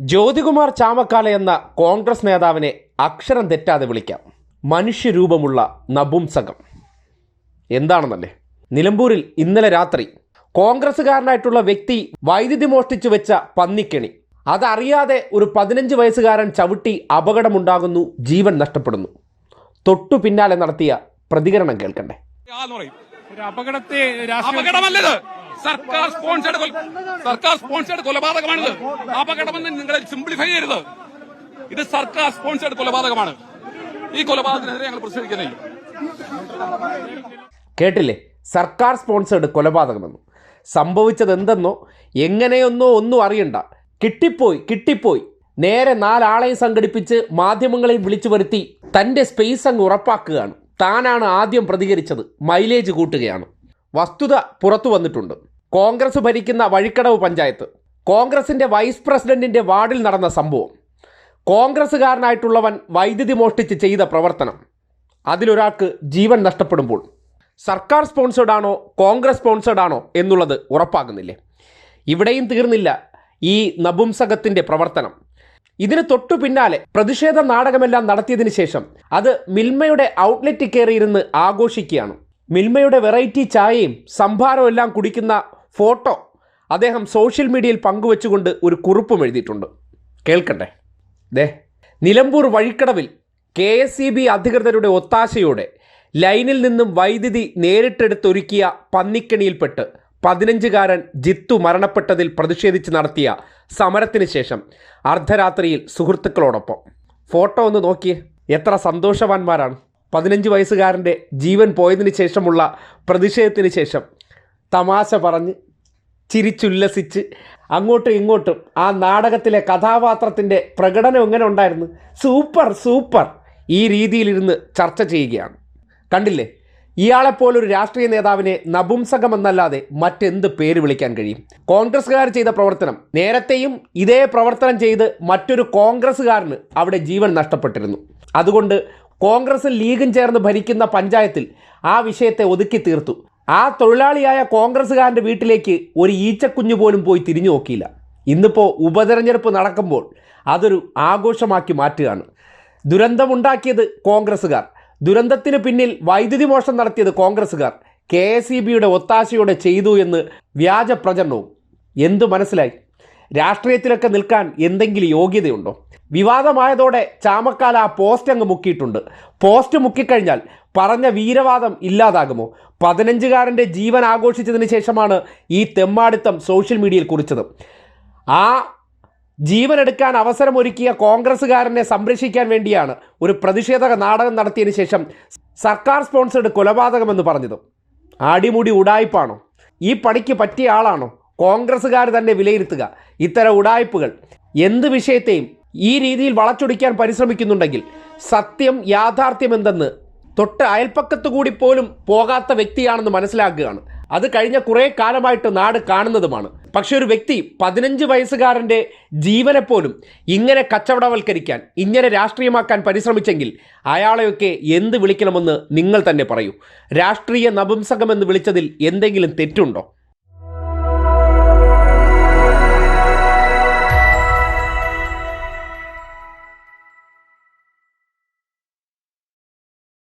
ജ്യോതികുമാർ ചാമക്കാല എന്ന കോൺഗ്രസ് നേതാവിനെ അക്ഷരം തെറ്റാതെ വിളിക്കാം. മനുഷ്യരൂപമുള്ള നപുംസകം. എന്താണെന്നല്ലേ? നിലമ്പൂരിൽ ഇന്നലെ രാത്രി കോൺഗ്രസ്സുകാരനായിട്ടുള്ള വ്യക്തി വൈദ്യുതി മോഷ്ടിച്ചു വെച്ച പന്നിക്കെണി. അതറിയാതെ ഒരു പതിനഞ്ച് വയസ്സുകാരൻ ചവിട്ടി അപകടമുണ്ടാകുന്നു ജീവൻ നഷ്ടപ്പെടുന്നു. തൊട്ടു പിന്നാലെ നടത്തിയ പ്രതികരണം കേൾക്കണ്ടേ? ഒരു അപകടത്തെ അപകടമല്ലത്. സർക്കാർ സ്പോൺസേഡ് സർക്കാർ സ്പോൺസേഡ് കൊലപാതകമാണിത്. അപകടമെന്ന് നിങ്ങൾ സിംപ്ലിഫൈ ചെയ്യരുത്. ഇത് സർക്കാർ സ്പോൺസേഡ് കൊലപാതകമാണ്. ഈ കൊലപാതകത്തിനെതിരെ ഞങ്ങൾ പ്രസിദ്ധിക്കുന്നില്ല കേട്ടില്ലേ? സർക്കാർ സ്പോൺസേഡ് കൊലപാതകമെന്ന്. സംഭവിച്ചത് എന്തെന്നോ എങ്ങനെയൊന്നോ ഒന്നും അറിയണ്ട. കിട്ടിപ്പോയി കിട്ടിപ്പോയി. നേരെ നാലാളെയും സംഘടിപ്പിച്ച് മാധ്യമങ്ങളെയും വിളിച്ചു വരുത്തി തന്റെ സ്പേസ് അങ്ങ് ഉറപ്പാക്കുകയാണ്. താനാണ് ആദ്യം പ്രതികരിച്ചത്. മൈലേജ് കൂട്ടുകയാണ്. വസ്തുത പുറത്തു വന്നിട്ടുണ്ട്. കോൺഗ്രസ് ഭരിക്കുന്ന വഴിക്കടവ് പഞ്ചായത്ത്. കോൺഗ്രസിന്റെ വൈസ് പ്രസിഡന്റിന്റെ വാർഡിൽ നടന്ന സംഭവം. കോൺഗ്രസ്സുകാരനായിട്ടുള്ളവൻ വൈദ്യുതി മോഷ്ടിച്ച് ചെയ്ത പ്രവർത്തനം. അതിലൊരാൾക്ക് ജീവൻ നഷ്ടപ്പെടുമ്പോൾ. സർക്കാർ സ്പോൺസേഡ് ആണോ കോൺഗ്രസ് സ്പോൺസേഡ് ആണോ എന്നുള്ളത് ഉറപ്പാകുന്നില്ലേ? ഇവിടെയും തീർന്നില്ല ഈ നപുംസകത്തിന്റെ പ്രവർത്തനം. ഇതിന് തൊട്ടു പിന്നാലെ പ്രതിഷേധ നാടകമെല്ലാം നടത്തിയതിനു ശേഷം അത് മിൽമയുടെ ഔട്ട്ലെറ്റിൽ കയറിയിരുന്ന് ആഘോഷിക്കുകയാണ്. മിൽമയുടെ വെറൈറ്റി ചായയും സംഭാരവും എല്ലാം കുടിക്കുന്ന ഫോട്ടോ അദ്ദേഹം സോഷ്യൽ മീഡിയയിൽ പങ്കുവെച്ചുകൊണ്ട് ഒരു കുറിപ്പും എഴുതിയിട്ടുണ്ട്. കേൾക്കട്ടെ. ദേ നിലമ്പൂർ വഴിക്കടവിൽ കെ എസ് ഇ ബി അധികൃതരുടെ ഒത്താശയോടെ ലൈനിൽ നിന്നും വൈദ്യുതി നേരിട്ടെടുത്തൊരുക്കിയ പന്നിക്കണിയിൽപ്പെട്ട് പതിനഞ്ചുകാരൻ ജിത്തു മരണപ്പെട്ടതിൽ പ്രതിഷേധിച്ച് നടത്തിയ സമരത്തിന് ശേഷം അർദ്ധരാത്രിയിൽ സുഹൃത്തുക്കളോടൊപ്പം. ഫോട്ടോ ഒന്ന് നോക്കിയേ. എത്ര സന്തോഷവാന്മാരാണ്. പതിനഞ്ച് വയസ്സുകാരന്റെ ജീവൻ പോയതിന് ശേഷമുള്ള പ്രതിഷേധത്തിന് ശേഷം തമാശ പറഞ്ഞ് ചിരിച്ചുല്ലസിച്ച് അങ്ങോട്ടും ഇങ്ങോട്ടും ആ നാടകത്തിലെ കഥാപാത്രത്തിന്റെ പ്രകടനം എങ്ങനെ ഉണ്ടായിരുന്നു? Super super. ഈ രീതിയിലിരുന്ന് ചർച്ച ചെയ്യുകയാണ്. കണ്ടില്ലേ? ഇയാളെപ്പോലൊരു രാഷ്ട്രീയ നേതാവിനെ നപുംസകമെന്നല്ലാതെ മറ്റെന്ത് പേര് വിളിക്കാൻ കഴിയും? കോൺഗ്രസ്സുകാർ ചെയ്ത പ്രവർത്തനം നേരത്തെയും ഇതേ പ്രവർത്തനം ചെയ്ത് മറ്റൊരു കോൺഗ്രസ്സുകാരന് അവിടെ ജീവൻ നഷ്ടപ്പെട്ടിരുന്നു. അതുകൊണ്ട് കോൺഗ്രസും ലീഗും ചേർന്ന് ഭരിക്കുന്ന പഞ്ചായത്തിൽ ആ വിഷയത്തെ ഒതുക്കി തീർത്തു. ആ തൊഴിലാളിയായ കോൺഗ്രസ്സുകാരന്റെ വീട്ടിലേക്ക് ഒരു ഈച്ചക്കുഞ്ഞു പോലും പോയി തിരിഞ്ഞു നോക്കിയില്ല. ഇന്നിപ്പോൾ ഉപതെരഞ്ഞെടുപ്പ് നടക്കുമ്പോൾ അതൊരു ആഘോഷമാക്കി മാറ്റുകയാണ്. ദുരന്തമുണ്ടാക്കിയത് കോൺഗ്രസ്സുകാർ. ദുരന്തത്തിന് പിന്നിൽ വൈദ്യുതി മോഷണം നടത്തിയത് കോൺഗ്രസ്സുകാർ. കെ എസ് ഇ ബിയുടെ ഒത്താശയോടെ ചെയ്തു എന്ന് വ്യാജ പ്രചരണവും. എന്തു മനസ്സിലായി? രാഷ്ട്രീയത്തിലൊക്കെ നിൽക്കാൻ എന്തെങ്കിലും യോഗ്യതയുണ്ടോ? വിവാദമായതോടെ ചാമക്കാല ആ പോസ്റ്റ് അങ്ങ് മുക്കിയിട്ടുണ്ട്. പോസ്റ്റ് മുക്കിക്കഴിഞ്ഞാൽ പറഞ്ഞ വീരവാദം ഇല്ലാതാകുമോ? പതിനഞ്ചുകാരന്റെ ജീവൻ ആഘോഷിച്ചതിന് ശേഷമാണ് ഈ തെമ്മാടിത്തം സോഷ്യൽ മീഡിയയിൽ കുറിച്ചത്. ആ ജീവനെടുക്കാൻ അവസരമൊരുക്കിയ കോൺഗ്രസ്സുകാരനെ സംരക്ഷിക്കാൻ വേണ്ടിയാണ് ഒരു പ്രതിഷേധക നാടകം നടത്തിയതിന് ശേഷം സർക്കാർ സ്പോൺസേഡ് കൊലപാതകമെന്ന് പറഞ്ഞത്. അടിമുടി ഉടായ്പാണോ ഈ പണിക്ക് പറ്റിയ ആളാണോ? കോൺഗ്രസ്സുകാർ തന്നെ വിലയിരുത്തുക. ഇത്തരം ഉടായ്പകൾ എന്ത് വിഷയത്തെയും ഈ രീതിയിൽ വളച്ചൊടിക്കാൻ പരിശ്രമിക്കുന്നുണ്ടെങ്കിൽ സത്യം യാഥാർത്ഥ്യം എന്തെന്ന് തൊട്ട് അയൽപ്പക്കത്ത് കൂടി പോലും പോകാത്ത വ്യക്തിയാണെന്ന് മനസ്സിലാക്കുകയാണ്. അത് കഴിഞ്ഞ കുറേ കാലമായിട്ട് നാട് കാണുന്നതുമാണ്. പക്ഷെ ഒരു വ്യക്തി പതിനഞ്ച് വയസ്സുകാരന്റെ ജീവനെപ്പോലും ഇങ്ങനെ കച്ചവടവൽക്കരിക്കാൻ ഇങ്ങനെ രാഷ്ട്രീയമാക്കാൻ പരിശ്രമിച്ചെങ്കിൽ അയാളെയൊക്കെ എന്ത് വിളിക്കണമെന്ന് നിങ്ങൾ തന്നെ പറയൂ. രാഷ്ട്രീയ നപുംസകമെന്ന് വിളിച്ചതിൽ എന്തെങ്കിലും തെറ്റുണ്ടോ?